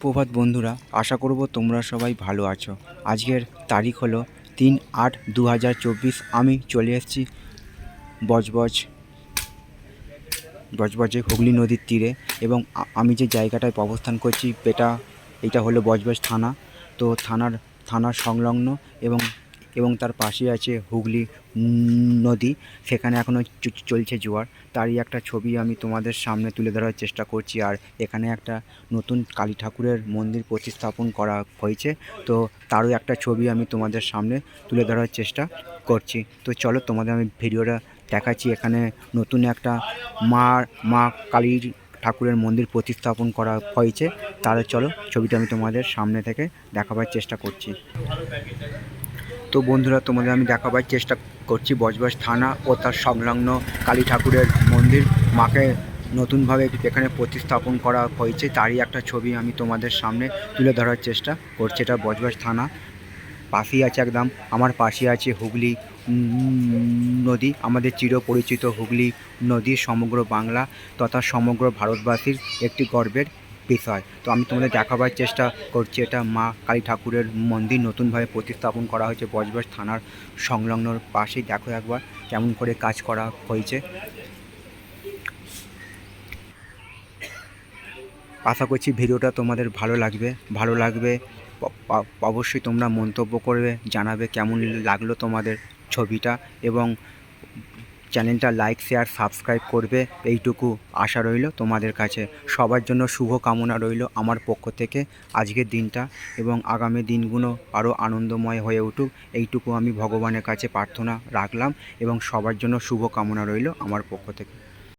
সুপ্রভাত বন্ধুরা, আশা করব তোমরা সবাই ভালো আছো। আজকের তারিখ হলো তিন আট দু আমি চলে এসেছি বজবজ বজবজে হুগলি নদীর তীরে এবং আমি যে জায়গাটায় অবস্থান করছি, এটা এটা হলো বজবজ থানা। তো থানার থানার সংলগ্ন এবং এবং তার পাশে আছে হুগলি নদী। সেখানে এখনও চলছে জোয়ার। তারই একটা ছবি আমি তোমাদের সামনে তুলে ধরার চেষ্টা করছি। আর এখানে একটা নতুন কালী ঠাকুরের মন্দির প্রতিস্থাপন করা হয়েছে। তো তারও একটা ছবি আমি তোমাদের সামনে তুলে ধরার চেষ্টা করছি। তো চলো তোমাদের আমি ভিডিওটা দেখাচ্ছি। এখানে নতুন একটা মা মা কালীর ঠাকুরের মন্দির প্রতিস্থাপন করা হয়েছে। তাহলে চলো ছবিটা আমি তোমাদের সামনে থেকে দেখাবার চেষ্টা করছি। তো বন্ধুরা, তোমাদের আমি দেখাবার চেষ্টা করছি বজবজ থানা ও তার সংলগ্ন কালী ঠাকুরের মন্দির। মাকে নতুনভাবে এখানে প্রতিস্থাপন করা হয়েছে, তারই একটা ছবি আমি তোমাদের সামনে তুলে ধরার চেষ্টা করছি। এটা বজবজ থানা। পাশেই আছে একদম, আমার পাশে আছে হুগলি নদী। আমাদের চিরপরিচিত হুগলি নদী, সমগ্র বাংলা তথা সমগ্র ভারতবাসীর একটি গর্বের বিষয় তো আমি তোমাদের দেখাবার চেষ্টা করছি, এটা মা কালী ঠাকুরের মন্দির নতুনভাবে প্রতিস্থাপন করা হয়েছে বজবজ থানার সংলগ্ন পাশেই। দেখো একবার কেমন করে কাজ করা হয়েছে। আশা করছি ভিডিওটা তোমাদের ভালো লাগবে। ভালো লাগবে অবশ্যই তোমরা মন্তব্য করবে, জানাবে কেমন লাগল তোমাদের ছবিটা এবং চ্যানেলটা লাইক, শেয়ার, সাবস্ক্রাইব করবে। এইটুকু আশা রইল তোমাদের কাছে। সবার জন্য শুভ কামনা রইল আমার পক্ষ থেকে আজকের দিনটা এবং আগামী দিনগুলো আরও আনন্দময় হয়ে উঠুক। এইটুকু আমি ভগবানের কাছে প্রার্থনা রাখলাম এবং সবার জন্য শুভ কামনা রইল আমার পক্ষ থেকে।